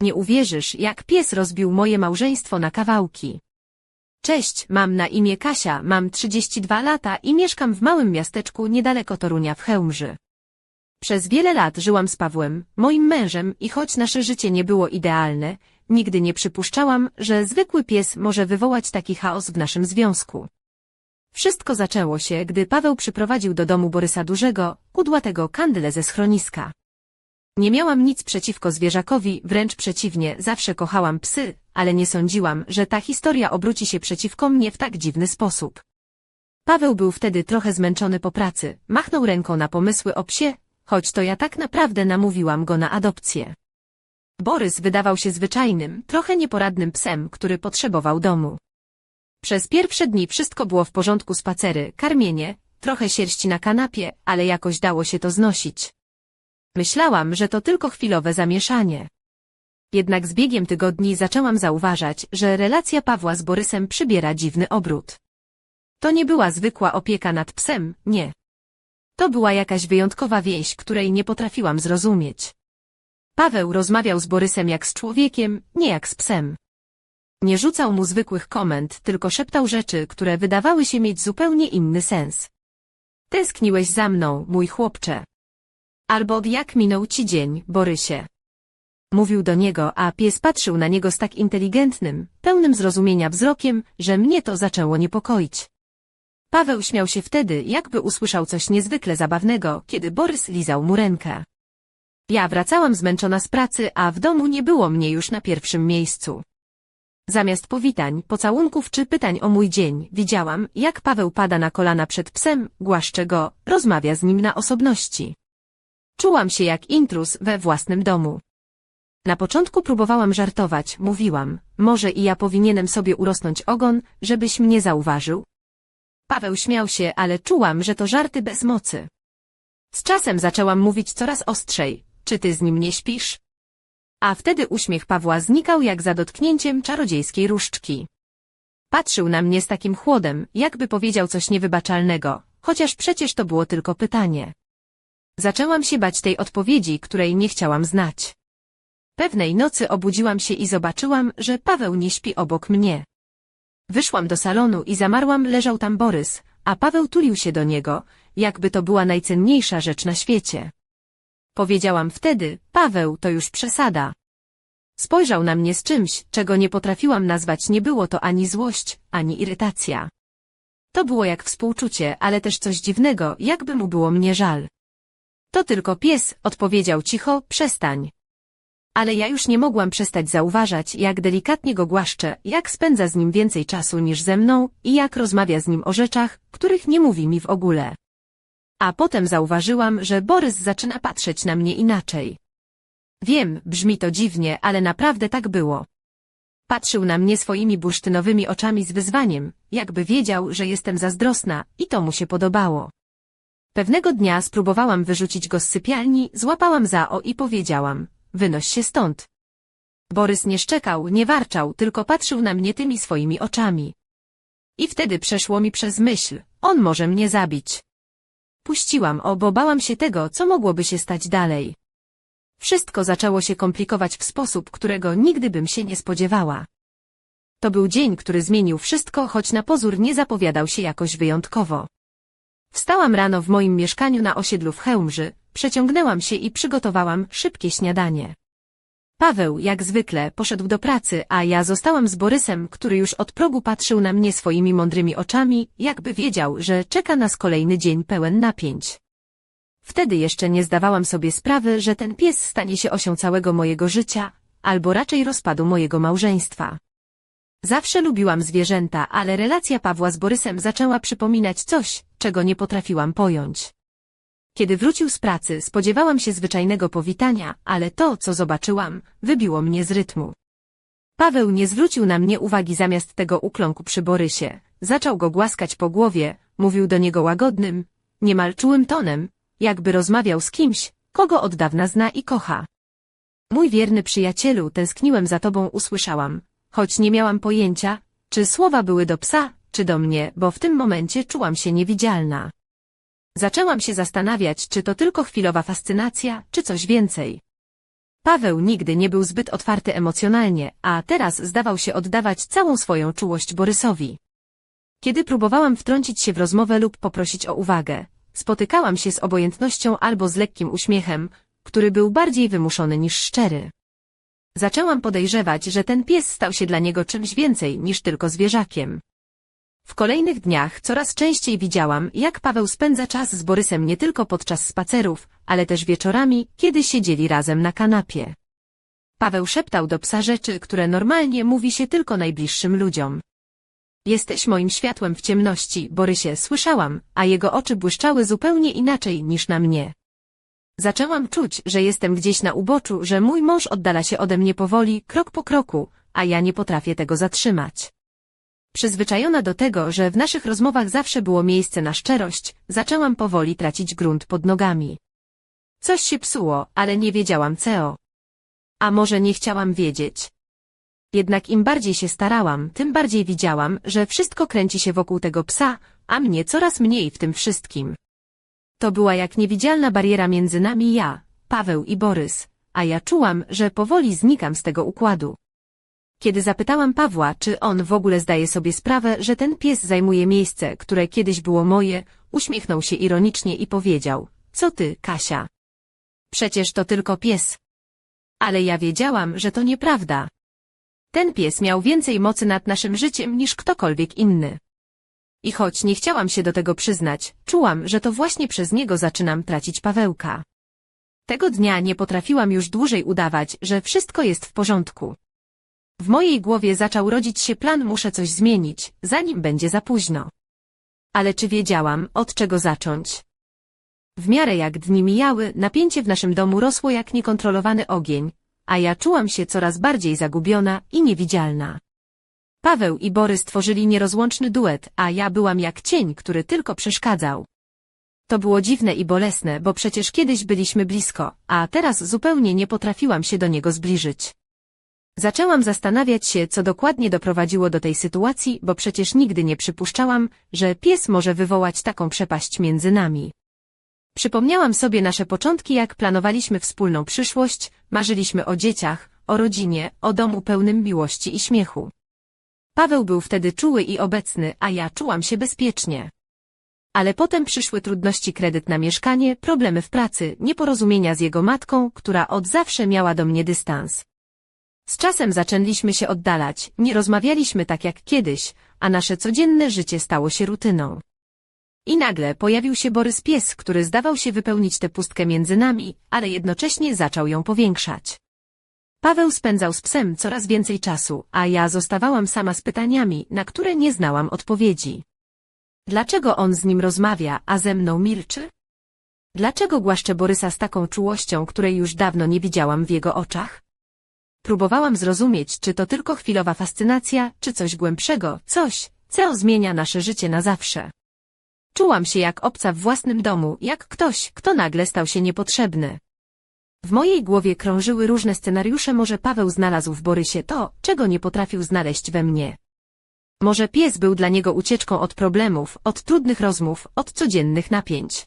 Nie uwierzysz, jak pies rozbił moje małżeństwo na kawałki. Cześć, mam na imię Kasia, mam 32 lata i mieszkam w małym miasteczku niedaleko Torunia w Chełmży. Przez wiele lat żyłam z Pawłem, moim mężem i choć nasze życie nie było idealne, nigdy nie przypuszczałam, że zwykły pies może wywołać taki chaos w naszym związku. Wszystko zaczęło się, gdy Paweł przyprowadził do domu Borysa Dużego, kudłatego kandyle ze schroniska. Nie miałam nic przeciwko zwierzakowi, wręcz przeciwnie, zawsze kochałam psy, ale nie sądziłam, że ta historia obróci się przeciwko mnie w tak dziwny sposób. Paweł był wtedy trochę zmęczony po pracy, machnął ręką na pomysły o psie, choć to ja tak naprawdę namówiłam go na adopcję. Borys wydawał się zwyczajnym, trochę nieporadnym psem, który potrzebował domu. Przez pierwsze dni wszystko było w porządku spacery, karmienie, trochę sierści na kanapie, ale jakoś dało się to znosić. Myślałam, że to tylko chwilowe zamieszanie. Jednak z biegiem tygodni zaczęłam zauważać, że relacja Pawła z Borysem przybiera dziwny obrót. To nie była zwykła opieka nad psem, nie. To była jakaś wyjątkowa więź, której nie potrafiłam zrozumieć. Paweł rozmawiał z Borysem jak z człowiekiem, nie jak z psem. Nie rzucał mu zwykłych komend, tylko szeptał rzeczy, które wydawały się mieć zupełnie inny sens. Tęskniłeś za mną, mój chłopcze. Albo jak minął ci dzień, Borysie. Mówił do niego, a pies patrzył na niego z tak inteligentnym, pełnym zrozumienia wzrokiem, że mnie to zaczęło niepokoić. Paweł śmiał się wtedy, jakby usłyszał coś niezwykle zabawnego, kiedy Borys lizał mu rękę. Ja wracałam zmęczona z pracy, a w domu nie było mnie już na pierwszym miejscu. Zamiast powitań, pocałunków czy pytań o mój dzień, widziałam, jak Paweł pada na kolana przed psem, głaszcze go, rozmawia z nim na osobności. Czułam się jak intruz we własnym domu. Na początku próbowałam żartować, mówiłam, może i ja powinienem sobie urosnąć ogon, żebyś mnie zauważył. Paweł śmiał się, ale czułam, że to żarty bez mocy. Z czasem zaczęłam mówić coraz ostrzej, czy ty z nim nie śpisz? A wtedy uśmiech Pawła znikał jak za dotknięciem czarodziejskiej różdżki. Patrzył na mnie z takim chłodem, jakby powiedział coś niewybaczalnego, chociaż przecież to było tylko pytanie. Zaczęłam się bać tej odpowiedzi, której nie chciałam znać. Pewnej nocy obudziłam się i zobaczyłam, że Paweł nie śpi obok mnie. Wyszłam do salonu i zamarłam leżał tam Borys, a Paweł tulił się do niego, jakby to była najcenniejsza rzecz na świecie. Powiedziałam wtedy, Paweł, to już przesada. Spojrzał na mnie z czymś, czego nie potrafiłam nazwać, nie było to ani złość, ani irytacja. To było jak współczucie, ale też coś dziwnego, jakby mu było mnie żal. To tylko pies, odpowiedział cicho, przestań. Ale ja już nie mogłam przestać zauważać, jak delikatnie go głaszczę, jak spędza z nim więcej czasu niż ze mną i jak rozmawia z nim o rzeczach, których nie mówi mi w ogóle. A potem zauważyłam, że Borys zaczyna patrzeć na mnie inaczej. Wiem, brzmi to dziwnie, ale naprawdę tak było. Patrzył na mnie swoimi bursztynowymi oczami z wyzwaniem, jakby wiedział, że jestem zazdrosna i to mu się podobało. Pewnego dnia spróbowałam wyrzucić go z sypialni, złapałam za o i powiedziałam, wynoś się stąd. Borys nie szczekał, nie warczał, tylko patrzył na mnie tymi swoimi oczami. I wtedy przeszło mi przez myśl, on może mnie zabić. Puściłam o, bo bałam się tego, co mogłoby się stać dalej. Wszystko zaczęło się komplikować w sposób, którego nigdy bym się nie spodziewała. To był dzień, który zmienił wszystko, choć na pozór nie zapowiadał się jakoś wyjątkowo. Wstałam rano w moim mieszkaniu na osiedlu w Chełmży, przeciągnęłam się i przygotowałam szybkie śniadanie. Paweł, jak zwykle, poszedł do pracy, a ja zostałam z Borysem, który już od progu patrzył na mnie swoimi mądrymi oczami, jakby wiedział, że czeka nas kolejny dzień pełen napięć. Wtedy jeszcze nie zdawałam sobie sprawy, że ten pies stanie się osią całego mojego życia, albo raczej rozpadu mojego małżeństwa. Zawsze lubiłam zwierzęta, ale relacja Pawła z Borysem zaczęła przypominać coś, czego nie potrafiłam pojąć. Kiedy wrócił z pracy, spodziewałam się zwyczajnego powitania, ale to, co zobaczyłam, wybiło mnie z rytmu. Paweł nie zwrócił na mnie uwagi zamiast tego ukląkł przy Borysie. Zaczął go głaskać po głowie, mówił do niego łagodnym, niemal czułym tonem, jakby rozmawiał z kimś, kogo od dawna zna i kocha. Mój wierny przyjacielu, tęskniłem za tobą, usłyszałam, choć nie miałam pojęcia, czy słowa były do psa, czy do mnie, bo w tym momencie czułam się niewidzialna. Zaczęłam się zastanawiać, czy to tylko chwilowa fascynacja, czy coś więcej. Paweł nigdy nie był zbyt otwarty emocjonalnie, a teraz zdawał się oddawać całą swoją czułość Borysowi. Kiedy próbowałam wtrącić się w rozmowę lub poprosić o uwagę, spotykałam się z obojętnością albo z lekkim uśmiechem, który był bardziej wymuszony niż szczery. Zaczęłam podejrzewać, że ten pies stał się dla niego czymś więcej niż tylko zwierzakiem. W kolejnych dniach coraz częściej widziałam, jak Paweł spędza czas z Borysem nie tylko podczas spacerów, ale też wieczorami, kiedy siedzieli razem na kanapie. Paweł szeptał do psa rzeczy, które normalnie mówi się tylko najbliższym ludziom. Jesteś moim światłem w ciemności, Borysie, słyszałam, a jego oczy błyszczały zupełnie inaczej niż na mnie. Zaczęłam czuć, że jestem gdzieś na uboczu, że mój mąż oddala się ode mnie powoli, krok po kroku, a ja nie potrafię tego zatrzymać. Przyzwyczajona do tego, że w naszych rozmowach zawsze było miejsce na szczerość, zaczęłam powoli tracić grunt pod nogami. Coś się psuło, ale nie wiedziałam co. A może nie chciałam wiedzieć. Jednak im bardziej się starałam, tym bardziej widziałam, że wszystko kręci się wokół tego psa, a mnie coraz mniej w tym wszystkim. To była jak niewidzialna bariera między nami ja, Paweł i Borys, a ja czułam, że powoli znikam z tego układu. Kiedy zapytałam Pawła, czy on w ogóle zdaje sobie sprawę, że ten pies zajmuje miejsce, które kiedyś było moje, uśmiechnął się ironicznie i powiedział, co ty, Kasia? Przecież to tylko pies. Ale ja wiedziałam, że to nieprawda. Ten pies miał więcej mocy nad naszym życiem niż ktokolwiek inny. I choć nie chciałam się do tego przyznać, czułam, że to właśnie przez niego zaczynam tracić Pawełka. Tego dnia nie potrafiłam już dłużej udawać, że wszystko jest w porządku. W mojej głowie zaczął rodzić się plan muszę coś zmienić, zanim będzie za późno. Ale czy wiedziałam, od czego zacząć? W miarę jak dni mijały, napięcie w naszym domu rosło jak niekontrolowany ogień, a ja czułam się coraz bardziej zagubiona i niewidzialna. Paweł i Borys tworzyli nierozłączny duet, a ja byłam jak cień, który tylko przeszkadzał. To było dziwne i bolesne, bo przecież kiedyś byliśmy blisko, a teraz zupełnie nie potrafiłam się do niego zbliżyć. Zaczęłam zastanawiać się, co dokładnie doprowadziło do tej sytuacji, bo przecież nigdy nie przypuszczałam, że pies może wywołać taką przepaść między nami. Przypomniałam sobie nasze początki, jak planowaliśmy wspólną przyszłość, marzyliśmy o dzieciach, o rodzinie, o domu pełnym miłości i śmiechu. Paweł był wtedy czuły i obecny, a ja czułam się bezpiecznie. Ale potem przyszły trudności kredyt na mieszkanie, problemy w pracy, nieporozumienia z jego matką, która od zawsze miała do mnie dystans. Z czasem zaczęliśmy się oddalać, nie rozmawialiśmy tak jak kiedyś, a nasze codzienne życie stało się rutyną. I nagle pojawił się Borys pies, który zdawał się wypełnić tę pustkę między nami, ale jednocześnie zaczął ją powiększać. Paweł spędzał z psem coraz więcej czasu, a ja zostawałam sama z pytaniami, na które nie znałam odpowiedzi. Dlaczego on z nim rozmawia, a ze mną milczy? Dlaczego głaszczę Borysa z taką czułością, której już dawno nie widziałam w jego oczach? Próbowałam zrozumieć, czy to tylko chwilowa fascynacja, czy coś głębszego, coś, co zmienia nasze życie na zawsze. Czułam się jak obca w własnym domu, jak ktoś, kto nagle stał się niepotrzebny. W mojej głowie krążyły różne scenariusze, może Paweł znalazł w Borysie to, czego nie potrafił znaleźć we mnie. Może pies był dla niego ucieczką od problemów, od trudnych rozmów, od codziennych napięć.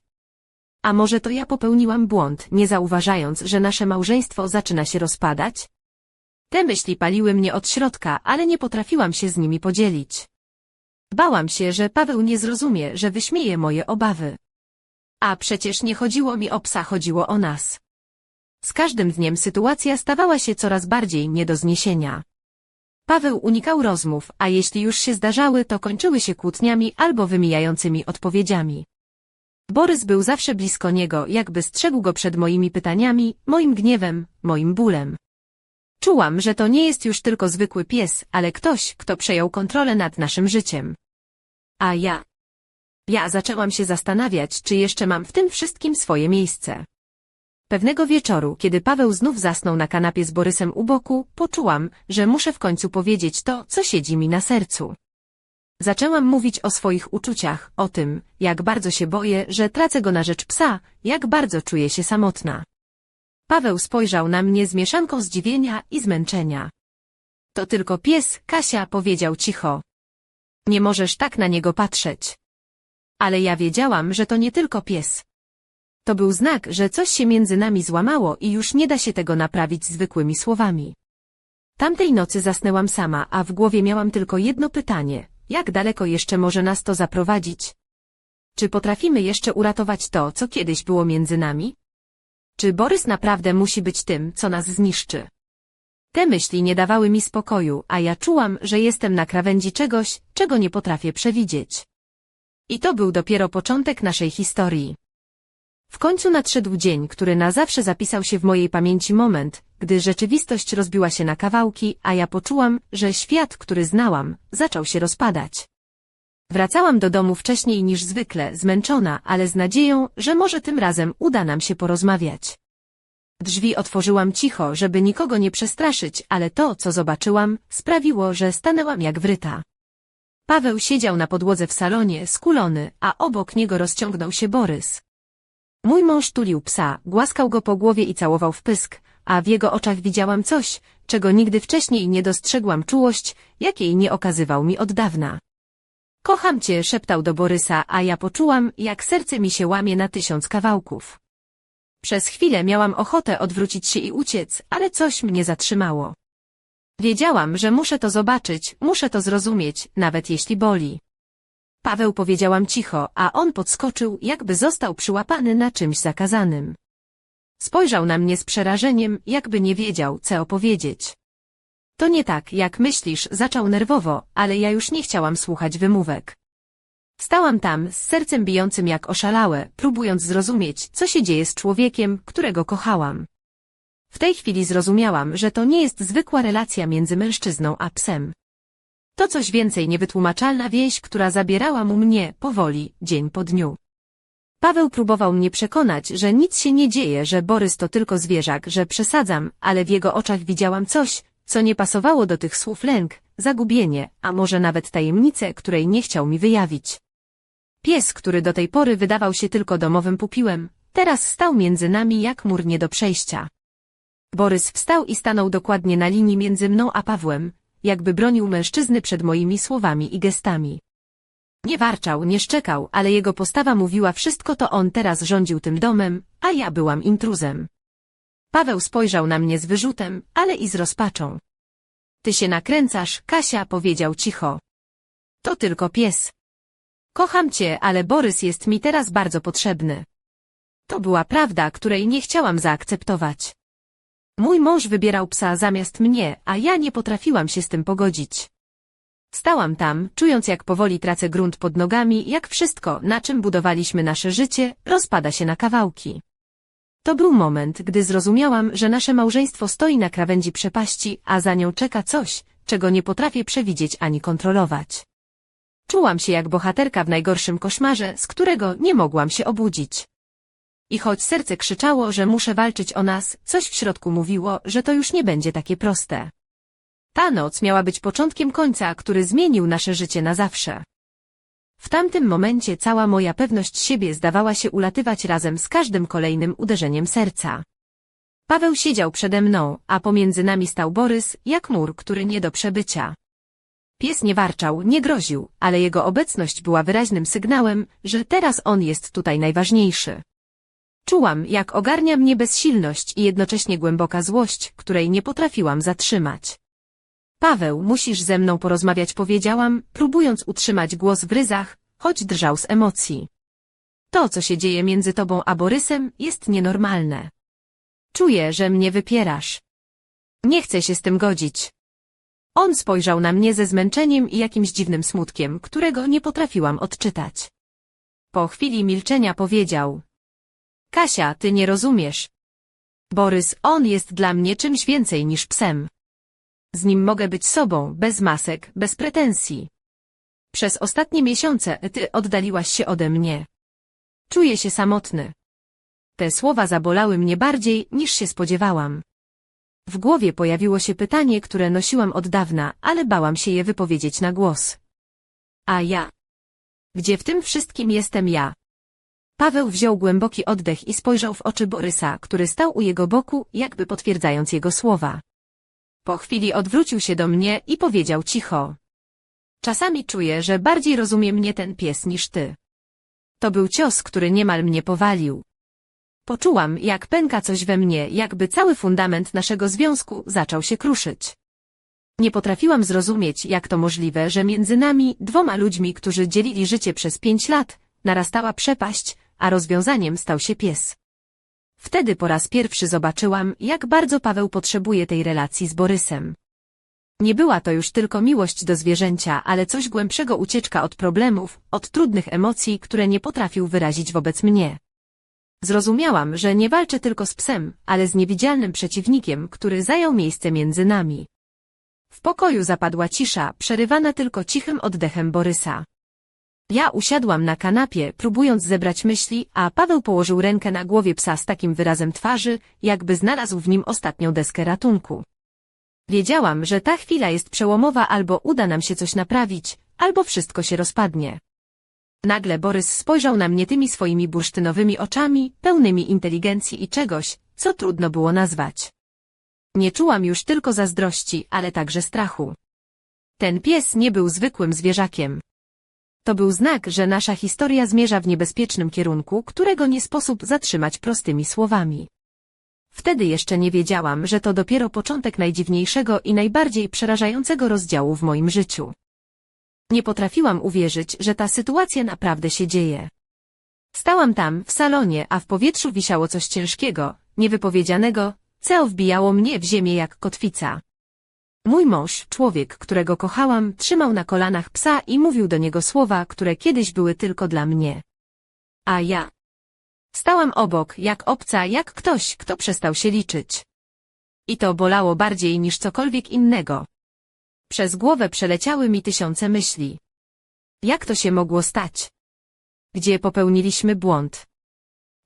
A może to ja popełniłam błąd, nie zauważając, że nasze małżeństwo zaczyna się rozpadać? Te myśli paliły mnie od środka, ale nie potrafiłam się z nimi podzielić. Bałam się, że Paweł nie zrozumie, że wyśmieje moje obawy. A przecież nie chodziło mi o psa, chodziło o nas. Z każdym dniem sytuacja stawała się coraz bardziej nie do zniesienia. Paweł unikał rozmów, a jeśli już się zdarzały, to kończyły się kłótniami albo wymijającymi odpowiedziami. Borys był zawsze blisko niego, jakby strzegł go przed moimi pytaniami, moim gniewem, moim bólem. Czułam, że to nie jest już tylko zwykły pies, ale ktoś, kto przejął kontrolę nad naszym życiem. A ja? Ja zaczęłam się zastanawiać, czy jeszcze mam w tym wszystkim swoje miejsce. Pewnego wieczoru, kiedy Paweł znów zasnął na kanapie z Borysem u boku, poczułam, że muszę w końcu powiedzieć to, co siedzi mi na sercu. Zaczęłam mówić o swoich uczuciach, o tym, jak bardzo się boję, że tracę go na rzecz psa, jak bardzo czuję się samotna. Paweł spojrzał na mnie z mieszanką zdziwienia i zmęczenia. To tylko pies, Kasia powiedział cicho. Nie możesz tak na niego patrzeć. Ale ja wiedziałam, że to nie tylko pies. To był znak, że coś się między nami złamało i już nie da się tego naprawić zwykłymi słowami. Tamtej nocy zasnęłam sama, a w głowie miałam tylko jedno pytanie. Jak daleko jeszcze może nas to zaprowadzić? Czy potrafimy jeszcze uratować to, co kiedyś było między nami? Czy Borys naprawdę musi być tym, co nas zniszczy? Te myśli nie dawały mi spokoju, a ja czułam, że jestem na krawędzi czegoś, czego nie potrafię przewidzieć. I to był dopiero początek naszej historii. W końcu nadszedł dzień, który na zawsze zapisał się w mojej pamięci moment, gdy rzeczywistość rozbiła się na kawałki, a ja poczułam, że świat, który znałam, zaczął się rozpadać. Wracałam do domu wcześniej niż zwykle, zmęczona, ale z nadzieją, że może tym razem uda nam się porozmawiać. Drzwi otworzyłam cicho, żeby nikogo nie przestraszyć, ale to, co zobaczyłam, sprawiło, że stanęłam jak wryta. Paweł siedział na podłodze w salonie, skulony, a obok niego rozciągnął się Borys. Mój mąż tulił psa, głaskał go po głowie i całował w pysk, a w jego oczach widziałam coś, czego nigdy wcześniej nie dostrzegłam czułość, jakiej nie okazywał mi od dawna. Kocham cię, szeptał do Borysa, a ja poczułam, jak serce mi się łamie na tysiąc kawałków. Przez chwilę miałam ochotę odwrócić się i uciec, ale coś mnie zatrzymało. Wiedziałam, że muszę to zobaczyć, muszę to zrozumieć, nawet jeśli boli. Paweł powiedziałam cicho, a on podskoczył, jakby został przyłapany na czymś zakazanym. Spojrzał na mnie z przerażeniem, jakby nie wiedział, co opowiedzieć. To nie tak, jak myślisz, zaczął nerwowo, ale ja już nie chciałam słuchać wymówek. Stałam tam, z sercem bijącym jak oszalałe, próbując zrozumieć, co się dzieje z człowiekiem, którego kochałam. W tej chwili zrozumiałam, że to nie jest zwykła relacja między mężczyzną a psem. To coś więcej niewytłumaczalna wieś, która zabierała mu mnie, powoli, dzień po dniu. Paweł próbował mnie przekonać, że nic się nie dzieje, że Borys to tylko zwierzak, że przesadzam, ale w jego oczach widziałam coś, co nie pasowało do tych słów lęk, zagubienie, a może nawet tajemnicę, której nie chciał mi wyjawić. Pies, który do tej pory wydawał się tylko domowym pupiłem, teraz stał między nami jak mur nie do przejścia. Borys wstał i stanął dokładnie na linii między mną a Pawłem, jakby bronił mężczyzny przed moimi słowami i gestami. Nie warczał, nie szczekał, ale jego postawa mówiła wszystko to on teraz rządził tym domem, a ja byłam intruzem. Paweł spojrzał na mnie z wyrzutem, ale i z rozpaczą. Ty się nakręcasz, Kasia powiedział cicho. To tylko pies. Kocham cię, ale Borys jest mi teraz bardzo potrzebny. To była prawda, której nie chciałam zaakceptować. Mój mąż wybierał psa zamiast mnie, a ja nie potrafiłam się z tym pogodzić. Stałam tam, czując jak powoli tracę grunt pod nogami, jak wszystko, na czym budowaliśmy nasze życie, rozpada się na kawałki. To był moment, gdy zrozumiałam, że nasze małżeństwo stoi na krawędzi przepaści, a za nią czeka coś, czego nie potrafię przewidzieć ani kontrolować. Czułam się jak bohaterka w najgorszym koszmarze, z którego nie mogłam się obudzić. I choć serce krzyczało, że muszę walczyć o nas, coś w środku mówiło, że to już nie będzie takie proste. Ta noc miała być początkiem końca, który zmienił nasze życie na zawsze. W tamtym momencie cała moja pewność siebie zdawała się ulatywać razem z każdym kolejnym uderzeniem serca. Paweł siedział przede mną, a pomiędzy nami stał Borys, jak mur, który nie do przebycia. Pies nie warczał, nie groził, ale jego obecność była wyraźnym sygnałem, że teraz on jest tutaj najważniejszy. Czułam, jak ogarnia mnie bezsilność i jednocześnie głęboka złość, której nie potrafiłam zatrzymać. Paweł, musisz ze mną porozmawiać, powiedziałam, próbując utrzymać głos w ryzach, choć drżał z emocji. To, co się dzieje między tobą a Borysem, jest nienormalne. Czuję, że mnie wypierasz. Nie chcę się z tym godzić. On spojrzał na mnie ze zmęczeniem i jakimś dziwnym smutkiem, którego nie potrafiłam odczytać. Po chwili milczenia powiedział. Kasia, ty nie rozumiesz. Borys, on jest dla mnie czymś więcej niż psem. Z nim mogę być sobą, bez masek, bez pretensji. Przez ostatnie miesiące ty oddaliłaś się ode mnie. Czuję się samotny. Te słowa zabolały mnie bardziej, niż się spodziewałam. W głowie pojawiło się pytanie, które nosiłam od dawna, ale bałam się je wypowiedzieć na głos. A ja? Gdzie w tym wszystkim jestem ja? Paweł wziął głęboki oddech i spojrzał w oczy Borysa, który stał u jego boku, jakby potwierdzając jego słowa. Po chwili odwrócił się do mnie i powiedział cicho. Czasami czuję, że bardziej rozumie mnie ten pies niż ty. To był cios, który niemal mnie powalił. Poczułam, jak pęka coś we mnie, jakby cały fundament naszego związku zaczął się kruszyć. Nie potrafiłam zrozumieć, jak to możliwe, że między nami, dwoma ludźmi, którzy dzielili życie przez pięć lat, narastała przepaść, a rozwiązaniem stał się pies. Wtedy po raz pierwszy zobaczyłam, jak bardzo Paweł potrzebuje tej relacji z Borysem. Nie była to już tylko miłość do zwierzęcia, ale coś głębszego ucieczka od problemów, od trudnych emocji, które nie potrafił wyrazić wobec mnie. Zrozumiałam, że nie walczę tylko z psem, ale z niewidzialnym przeciwnikiem, który zajął miejsce między nami. W pokoju zapadła cisza, przerywana tylko cichym oddechem Borysa. Ja usiadłam na kanapie, próbując zebrać myśli, a Paweł położył rękę na głowie psa z takim wyrazem twarzy, jakby znalazł w nim ostatnią deskę ratunku. Wiedziałam, że ta chwila jest przełomowa albo uda nam się coś naprawić, albo wszystko się rozpadnie. Nagle Borys spojrzał na mnie tymi swoimi bursztynowymi oczami, pełnymi inteligencji i czegoś, co trudno było nazwać. Nie czułam już tylko zazdrości, ale także strachu. Ten pies nie był zwykłym zwierzakiem. To był znak, że nasza historia zmierza w niebezpiecznym kierunku, którego nie sposób zatrzymać prostymi słowami. Wtedy jeszcze nie wiedziałam, że to dopiero początek najdziwniejszego i najbardziej przerażającego rozdziału w moim życiu. Nie potrafiłam uwierzyć, że ta sytuacja naprawdę się dzieje. Stałam tam, w salonie, a w powietrzu wisiało coś ciężkiego, niewypowiedzianego, co wbijało mnie w ziemię jak kotwica. Mój mąż, człowiek, którego kochałam, trzymał na kolanach psa i mówił do niego słowa, które kiedyś były tylko dla mnie. A ja stałam obok, jak obca, jak ktoś, kto przestał się liczyć. I to bolało bardziej niż cokolwiek innego. Przez głowę przeleciały mi tysiące myśli. Jak to się mogło stać? Gdzie popełniliśmy błąd?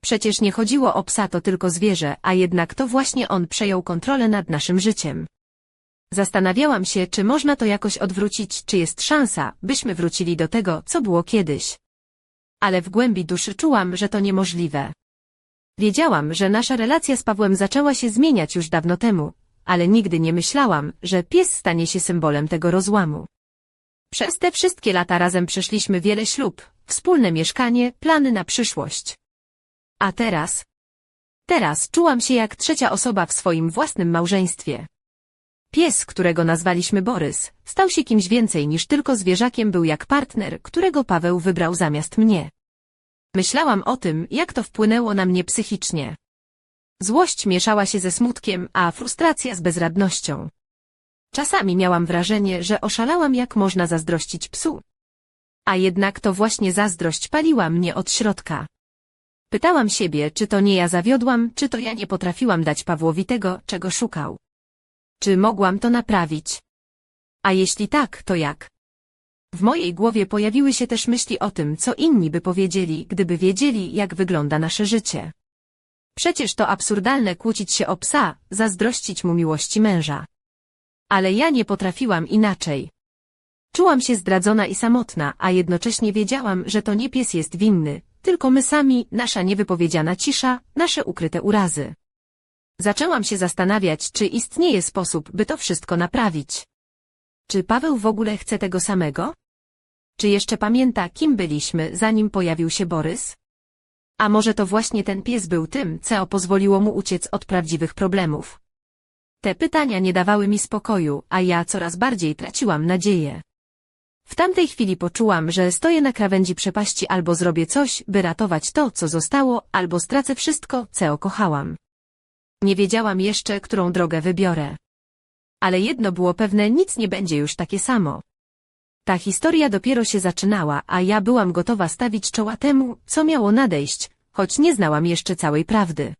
Przecież nie chodziło o psa to tylko zwierzę, a jednak to właśnie on przejął kontrolę nad naszym życiem. Zastanawiałam się, czy można to jakoś odwrócić, czy jest szansa, byśmy wrócili do tego, co było kiedyś. Ale w głębi duszy czułam, że to niemożliwe. Wiedziałam, że nasza relacja z Pawłem zaczęła się zmieniać już dawno temu, ale nigdy nie myślałam, że pies stanie się symbolem tego rozłamu. Przez te wszystkie lata razem przeszliśmy wiele ślub, wspólne mieszkanie, plany na przyszłość. A teraz? Teraz czułam się jak trzecia osoba w swoim własnym małżeństwie. Pies, którego nazwaliśmy Borys, stał się kimś więcej niż tylko zwierzakiem był jak partner, którego Paweł wybrał zamiast mnie. Myślałam o tym, jak to wpłynęło na mnie psychicznie. Złość mieszała się ze smutkiem, a frustracja z bezradnością. Czasami miałam wrażenie, że oszalałam jak można zazdrościć psu. A jednak to właśnie zazdrość paliła mnie od środka. Pytałam siebie, czy to nie ja zawiodłam, czy to ja nie potrafiłam dać Pawłowi tego, czego szukał. Czy mogłam to naprawić? A jeśli tak, to jak? W mojej głowie pojawiły się też myśli o tym, co inni by powiedzieli, gdyby wiedzieli, jak wygląda nasze życie. Przecież to absurdalne kłócić się o psa, zazdrościć mu miłości męża. Ale ja nie potrafiłam inaczej. Czułam się zdradzona i samotna, a jednocześnie wiedziałam, że to nie pies jest winny, tylko my sami, nasza niewypowiedziana cisza, nasze ukryte urazy. Zaczęłam się zastanawiać, czy istnieje sposób, by to wszystko naprawić. Czy Paweł w ogóle chce tego samego? Czy jeszcze pamięta, kim byliśmy, zanim pojawił się Borys? A może to właśnie ten pies był tym, co pozwoliło mu uciec od prawdziwych problemów? Te pytania nie dawały mi spokoju, a ja coraz bardziej traciłam nadzieję. W tamtej chwili poczułam, że stoję na krawędzi przepaści albo zrobię coś, by ratować to, co zostało, albo stracę wszystko, co kochałam. Nie wiedziałam jeszcze, którą drogę wybiorę. Ale jedno było pewne, nic nie będzie już takie samo. Ta historia dopiero się zaczynała, a ja byłam gotowa stawić czoła temu, co miało nadejść, choć nie znałam jeszcze całej prawdy.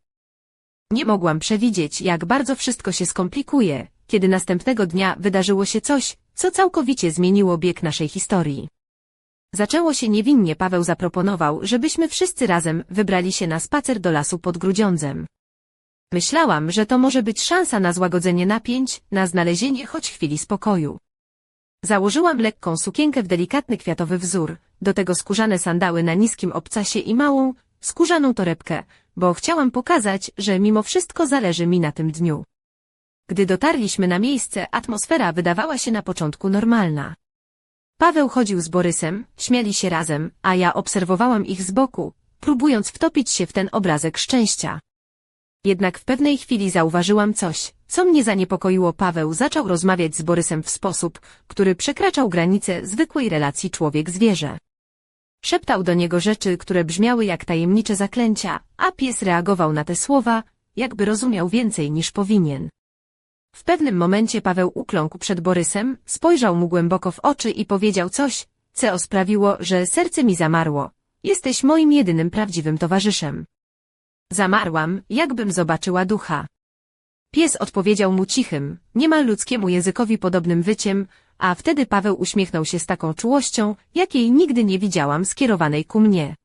Nie mogłam przewidzieć, jak bardzo wszystko się skomplikuje, kiedy następnego dnia wydarzyło się coś, co całkowicie zmieniło bieg naszej historii. Zaczęło się niewinnie Paweł zaproponował, żebyśmy wszyscy razem wybrali się na spacer do lasu pod Grudziądzem. Myślałam, że to może być szansa na złagodzenie napięć, na znalezienie choć chwili spokoju. Założyłam lekką sukienkę w delikatny kwiatowy wzór, do tego skórzane sandały na niskim obcasie i małą, skórzaną torebkę, bo chciałam pokazać, że mimo wszystko zależy mi na tym dniu. Gdy dotarliśmy na miejsce, atmosfera wydawała się na początku normalna. Paweł chodził z Borysem, śmiali się razem, a ja obserwowałam ich z boku, próbując wtopić się w ten obrazek szczęścia. Jednak w pewnej chwili zauważyłam coś, co mnie zaniepokoiło. Paweł zaczął rozmawiać z Borysem w sposób, który przekraczał granice zwykłej relacji człowiek-zwierzę. Szeptał do niego rzeczy, które brzmiały jak tajemnicze zaklęcia, a pies reagował na te słowa, jakby rozumiał więcej niż powinien. W pewnym momencie Paweł ukląkł przed Borysem, spojrzał mu głęboko w oczy i powiedział coś, co sprawiło, że serce mi zamarło. Jesteś moim jedynym prawdziwym towarzyszem. Zamarłam, jakbym zobaczyła ducha. Pies odpowiedział mu cichym, niemal ludzkiemu językowi podobnym wyciem, a wtedy Paweł uśmiechnął się z taką czułością, jakiej nigdy nie widziałam skierowanej ku mnie.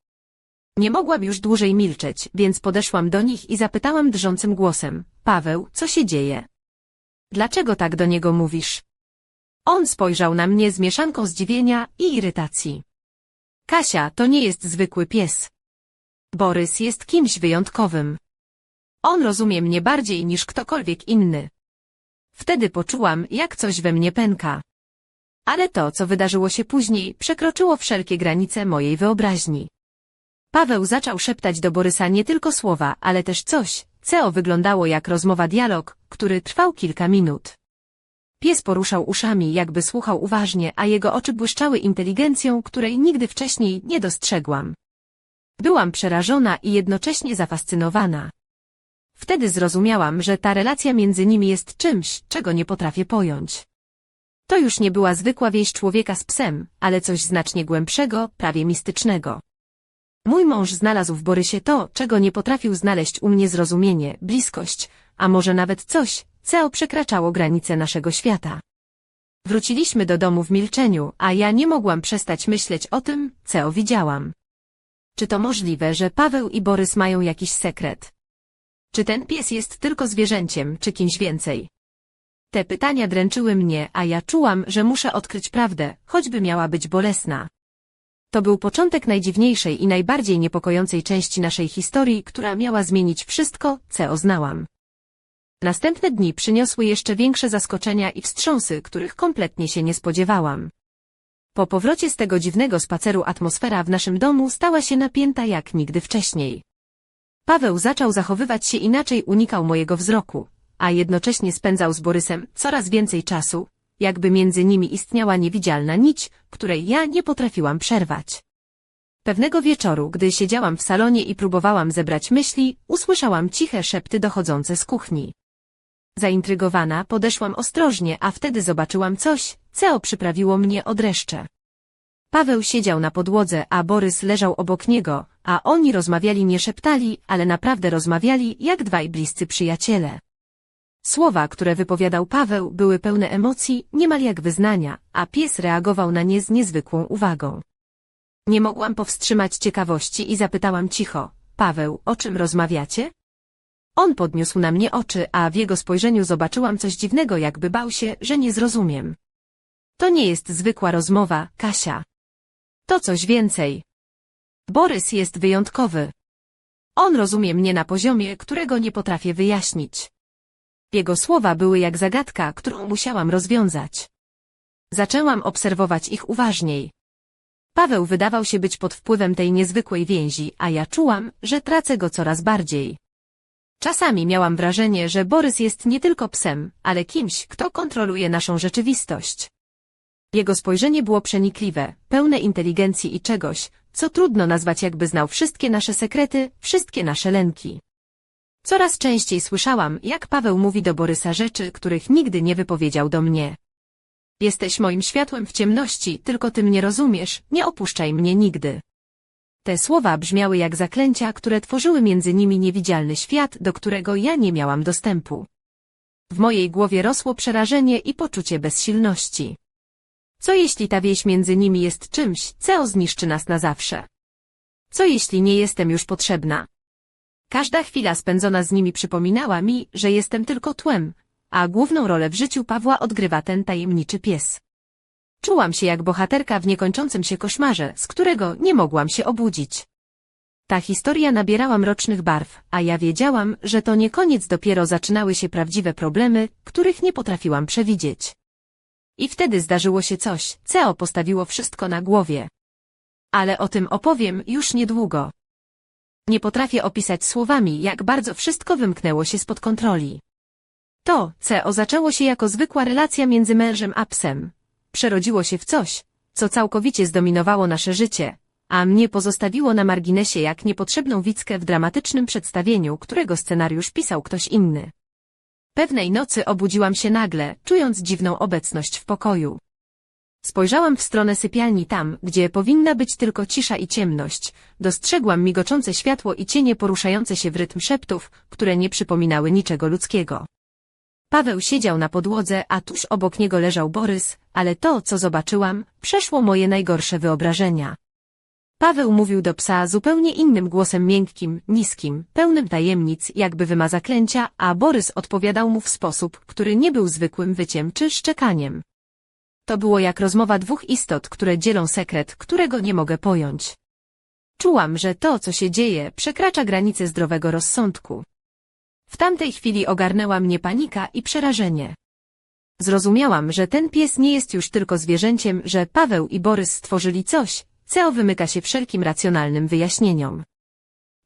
Nie mogłam już dłużej milczeć, więc podeszłam do nich i zapytałam drżącym głosem, Paweł, co się dzieje? Dlaczego tak do niego mówisz? On spojrzał na mnie z mieszanką zdziwienia i irytacji. Kasia to nie jest zwykły pies. Borys jest kimś wyjątkowym. On rozumie mnie bardziej niż ktokolwiek inny. Wtedy poczułam, jak coś we mnie pęka. Ale to, co wydarzyło się później, przekroczyło wszelkie granice mojej wyobraźni. Paweł zaczął szeptać do Borysa nie tylko słowa, ale też coś, co wyglądało jak rozmowa dialog, który trwał kilka minut. Pies poruszał uszami, jakby słuchał uważnie, a jego oczy błyszczały inteligencją, której nigdy wcześniej nie dostrzegłam. Byłam przerażona i jednocześnie zafascynowana. Wtedy zrozumiałam, że ta relacja między nimi jest czymś, czego nie potrafię pojąć. To już nie była zwykła wieść człowieka z psem, ale coś znacznie głębszego, prawie mistycznego. Mój mąż znalazł w Borysie to, czego nie potrafił znaleźć u mnie zrozumienie, bliskość, a może nawet coś, co przekraczało granice naszego świata. Wróciliśmy do domu w milczeniu, a ja nie mogłam przestać myśleć o tym, co widziałam. Czy to możliwe, że Paweł i Borys mają jakiś sekret? Czy ten pies jest tylko zwierzęciem, czy kimś więcej? Te pytania dręczyły mnie, a ja czułam, że muszę odkryć prawdę, choćby miała być bolesna. To był początek najdziwniejszej i najbardziej niepokojącej części naszej historii, która miała zmienić wszystko, co znałam. Następne dni przyniosły jeszcze większe zaskoczenia i wstrząsy, których kompletnie się nie spodziewałam. Po powrocie z tego dziwnego spaceru atmosfera w naszym domu stała się napięta jak nigdy wcześniej. Paweł zaczął zachowywać się inaczej, unikał mojego wzroku, a jednocześnie spędzał z Borysem coraz więcej czasu, jakby między nimi istniała niewidzialna nić, której ja nie potrafiłam przerwać. Pewnego wieczoru, gdy siedziałam w salonie i próbowałam zebrać myśli, usłyszałam ciche szepty dochodzące z kuchni. Zaintrygowana podeszłam ostrożnie, a wtedy zobaczyłam coś, co przyprawiło mnie o dreszcze. Paweł siedział na podłodze, a Borys leżał obok niego, a oni rozmawiali nie szeptali, ale naprawdę rozmawiali jak dwaj bliscy przyjaciele. Słowa, które wypowiadał Paweł, były pełne emocji, niemal jak wyznania, a pies reagował na nie z niezwykłą uwagą. Nie mogłam powstrzymać ciekawości i zapytałam cicho, Paweł, o czym rozmawiacie? On podniósł na mnie oczy, a w jego spojrzeniu zobaczyłam coś dziwnego, jakby bał się, że nie zrozumiem. To nie jest zwykła rozmowa, Kasia. To coś więcej. Borys jest wyjątkowy. On rozumie mnie na poziomie, którego nie potrafię wyjaśnić. Jego słowa były jak zagadka, którą musiałam rozwiązać. Zaczęłam obserwować ich uważniej. Paweł wydawał się być pod wpływem tej niezwykłej więzi, a ja czułam, że tracę go coraz bardziej. Czasami miałam wrażenie, że Borys jest nie tylko psem, ale kimś, kto kontroluje naszą rzeczywistość. Jego spojrzenie było przenikliwe, pełne inteligencji i czegoś, co trudno nazwać jakby znał wszystkie nasze sekrety, wszystkie nasze lęki. Coraz częściej słyszałam, jak Paweł mówi do Borysa rzeczy, których nigdy nie wypowiedział do mnie. Jesteś moim światłem w ciemności, tylko ty mnie rozumiesz, nie opuszczaj mnie nigdy. Te słowa brzmiały jak zaklęcia, które tworzyły między nimi niewidzialny świat, do którego ja nie miałam dostępu. W mojej głowie rosło przerażenie i poczucie bezsilności. Co jeśli ta wieś między nimi jest czymś, co zniszczy nas na zawsze? Co jeśli nie jestem już potrzebna? Każda chwila spędzona z nimi przypominała mi, że jestem tylko tłem, a główną rolę w życiu Pawła odgrywa ten tajemniczy pies. Czułam się jak bohaterka w niekończącym się koszmarze, z którego nie mogłam się obudzić. Ta historia nabierała mrocznych barw, a ja wiedziałam, że to nie koniec dopiero zaczynały się prawdziwe problemy, których nie potrafiłam przewidzieć. I wtedy zdarzyło się coś, co postawiło wszystko na głowie. Ale o tym opowiem już niedługo. Nie potrafię opisać słowami, jak bardzo wszystko wymknęło się spod kontroli. To, CO zaczęło się jako zwykła relacja między mężem a psem. Przerodziło się w coś, co całkowicie zdominowało nasze życie, a mnie pozostawiło na marginesie jak niepotrzebną wickę w dramatycznym przedstawieniu, którego scenariusz pisał ktoś inny. Pewnej nocy obudziłam się nagle, czując dziwną obecność w pokoju. Spojrzałam w stronę sypialni tam, gdzie powinna być tylko cisza i ciemność. Dostrzegłam migoczące światło i cienie poruszające się w rytm szeptów, które nie przypominały niczego ludzkiego. Paweł siedział na podłodze, a tuż obok niego leżał Borys, ale to, co zobaczyłam, przeszło moje najgorsze wyobrażenia. Paweł mówił do psa zupełnie innym głosem miękkim, niskim, pełnym tajemnic, jakby wyma zaklęcia, a Borys odpowiadał mu w sposób, który nie był zwykłym wyciem czy szczekaniem. To było jak rozmowa dwóch istot, które dzielą sekret, którego nie mogę pojąć. Czułam, że to, co się dzieje, przekracza granice zdrowego rozsądku. W tamtej chwili ogarnęła mnie panika i przerażenie. Zrozumiałam, że ten pies nie jest już tylko zwierzęciem, że Paweł i Borys stworzyli coś, co wymyka się wszelkim racjonalnym wyjaśnieniom.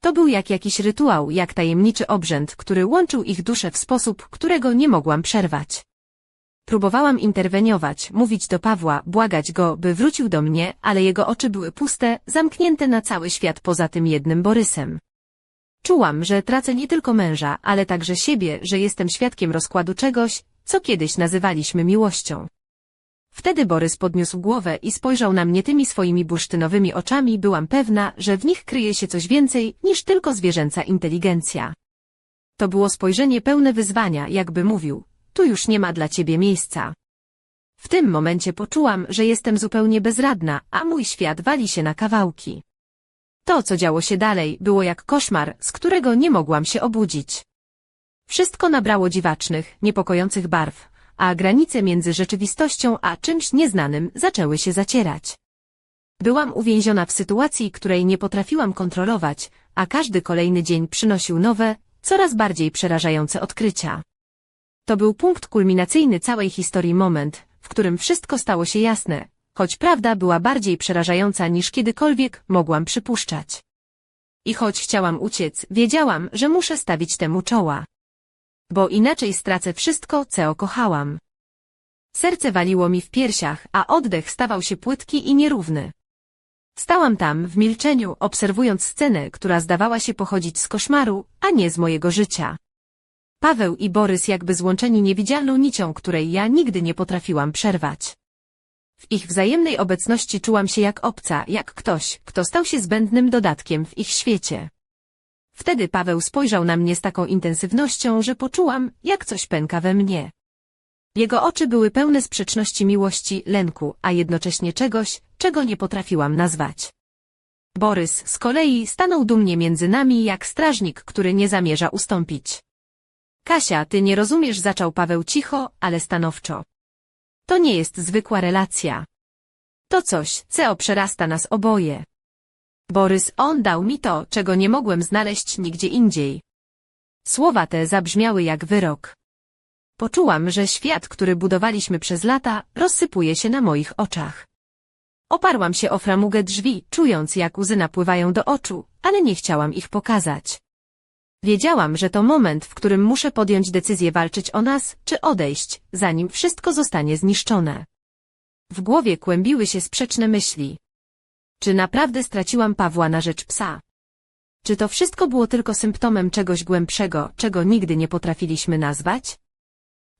To był jak jakiś rytuał, jak tajemniczy obrzęd, który łączył ich dusze w sposób, którego nie mogłam przerwać. Próbowałam interweniować, mówić do Pawła, błagać go, by wrócił do mnie, ale jego oczy były puste, zamknięte na cały świat poza tym jednym Borysem. Czułam, że tracę nie tylko męża, ale także siebie, że jestem świadkiem rozkładu czegoś, co kiedyś nazywaliśmy miłością. Wtedy Borys podniósł głowę i spojrzał na mnie tymi swoimi bursztynowymi oczami, byłam pewna, że w nich kryje się coś więcej niż tylko zwierzęca inteligencja. To było spojrzenie pełne wyzwania, jakby mówił, tu już nie ma dla ciebie miejsca. W tym momencie poczułam, że jestem zupełnie bezradna, a mój świat wali się na kawałki. To, co działo się dalej, było jak koszmar, z którego nie mogłam się obudzić. Wszystko nabrało dziwacznych, niepokojących barw, a granice między rzeczywistością a czymś nieznanym zaczęły się zacierać. Byłam uwięziona w sytuacji, której nie potrafiłam kontrolować, a każdy kolejny dzień przynosił nowe, coraz bardziej przerażające odkrycia. To był punkt kulminacyjny całej historii moment, w którym wszystko stało się jasne, choć prawda była bardziej przerażająca niż kiedykolwiek mogłam przypuszczać. I choć chciałam uciec, wiedziałam, że muszę stawić temu czoła. Bo inaczej stracę wszystko, co kochałam. Serce waliło mi w piersiach, a oddech stawał się płytki i nierówny. Stałam tam, w milczeniu, obserwując scenę, która zdawała się pochodzić z koszmaru, a nie z mojego życia. Paweł i Borys jakby złączeni niewidzialną nicią, której ja nigdy nie potrafiłam przerwać. W ich wzajemnej obecności czułam się jak obca, jak ktoś, kto stał się zbędnym dodatkiem w ich świecie. Wtedy Paweł spojrzał na mnie z taką intensywnością, że poczułam, jak coś pęka we mnie. Jego oczy były pełne sprzeczności miłości, lęku, a jednocześnie czegoś, czego nie potrafiłam nazwać. Borys z kolei stanął dumnie między nami jak strażnik, który nie zamierza ustąpić. Kasia, ty nie rozumiesz, zaczął Paweł cicho, ale stanowczo. To nie jest zwykła relacja. To coś, co przerasta nas oboje. Borys, on dał mi to, czego nie mogłem znaleźć nigdzie indziej. Słowa te zabrzmiały jak wyrok. Poczułam, że świat, który budowaliśmy przez lata, rozsypuje się na moich oczach. Oparłam się o framugę drzwi, czując jak łzy napływają do oczu, ale nie chciałam ich pokazać. Wiedziałam, że to moment, w którym muszę podjąć decyzję walczyć o nas, czy odejść, zanim wszystko zostanie zniszczone. W głowie kłębiły się sprzeczne myśli. Czy naprawdę straciłam Pawła na rzecz psa? Czy to wszystko było tylko symptomem czegoś głębszego, czego nigdy nie potrafiliśmy nazwać?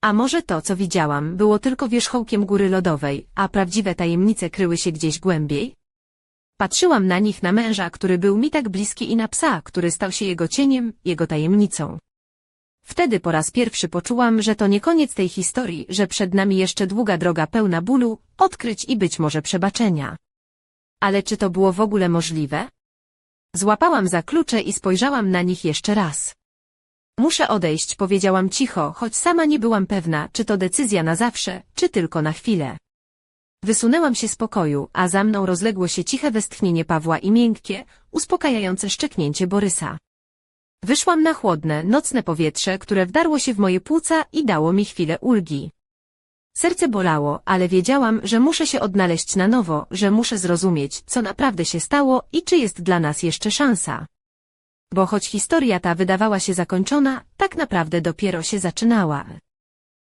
A może to, co widziałam, było tylko wierzchołkiem góry lodowej, a prawdziwe tajemnice kryły się gdzieś głębiej? Patrzyłam na nich na męża, który był mi tak bliski i na psa, który stał się jego cieniem, jego tajemnicą. Wtedy po raz pierwszy poczułam, że to nie koniec tej historii, że przed nami jeszcze długa droga pełna bólu, odkryć i być może przebaczenia. Ale czy to było w ogóle możliwe? Złapałam za klucze i spojrzałam na nich jeszcze raz. Muszę odejść, powiedziałam cicho, choć sama nie byłam pewna, czy to decyzja na zawsze, czy tylko na chwilę. Wysunęłam się z pokoju, a za mną rozległo się ciche westchnienie Pawła i miękkie, uspokajające szczeknięcie Borysa. Wyszłam na chłodne, nocne powietrze, które wdarło się w moje płuca i dało mi chwilę ulgi. Serce bolało, ale wiedziałam, że muszę się odnaleźć na nowo, że muszę zrozumieć, co naprawdę się stało i czy jest dla nas jeszcze szansa. Bo choć historia ta wydawała się zakończona, tak naprawdę dopiero się zaczynała.